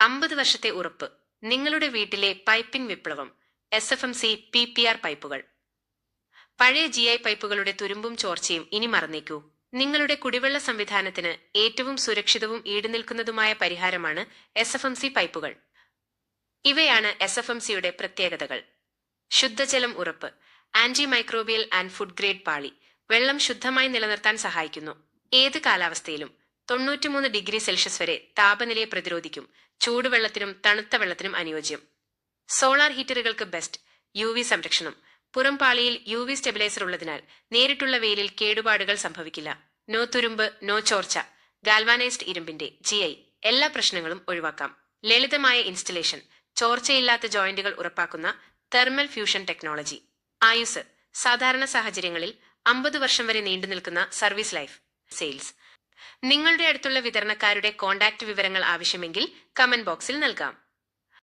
അമ്പത് വർഷത്തെ ഉറപ്പ്. നിങ്ങളുടെ വീട്ടിലെ പൈപ്പിംഗ് വിപ്ലവം. S F M C P P R പൈപ്പുകൾ. പഴയ ജി ഐ പൈപ്പുകളുടെ തുരുമ്പും ചോർച്ചയും ഇനി മറന്നേക്കൂ. നിങ്ങളുടെ കുടിവെള്ള സംവിധാനത്തിന് ഏറ്റവും സുരക്ഷിതവും ഈടുനിൽക്കുന്നതുമായ പരിഹാരമാണ് എസ് എഫ് എം സി പൈപ്പുകൾ. ഇവയാണ് എസ് എഫ് എം സിയുടെ പ്രത്യേകതകൾ. ശുദ്ധജലം ഉറപ്പ്. Anti microbial and food grade പാളി. വെള്ളം ശുദ്ധമായി നിലനിർത്താൻ സഹായിക്കുന്നു. ഏത് കാലാവസ്ഥയിലും. തൊണ്ണൂറ്റിമൂന്ന് ഡിഗ്രി സെൽഷ്യസ് വരെ താപനിലയെ പ്രതിരോധിക്കും. ചൂടുവെള്ളത്തിനും തണുത്ത വെള്ളത്തിനും അനുയോജ്യം. സോളാർ ഹീറ്ററുകൾക്ക് ബെസ്റ്റ് യു വി സംരക്ഷണം. പുറംപാളിയിൽ യു വി സ്റ്റെബിലൈസർ ഉള്ളതിനാൽ നേരിട്ടുള്ള വെയിലിൽ കേടുപാടുകൾ സംഭവിക്കില്ല. നോ തുരുമ്പ് നോ ചോർച്ച. ഗാൽവാനൈസ്ഡ് ഇരുമ്പിന്റെ ജി ഐ. എല്ലാ പ്രശ്നങ്ങളും ഒഴിവാക്കാം. ലളിതമായ ഇൻസ്റ്റലേഷൻ. ചോർച്ചയില്ലാത്ത ജോയിന്റുകൾ ഉറപ്പാക്കുന്ന തെർമൽ ഫ്യൂഷൻ ടെക്നോളജി. ആയുസ്. സാധാരണ സാഹചര്യങ്ങളിൽ അമ്പത് വർഷം വരെ നീണ്ടു നിൽക്കുന്ന സർവീസ് ലൈഫ്. സെയിൽസ്. നിങ്ങളുടെ അടുത്തുള്ള വിതരണക്കാരുടെ കോൺടാക്റ്റ് വിവരങ്ങൾ ആവശ്യമെങ്കിൽ കമന്റ് ബോക്സിൽ നൽകാം.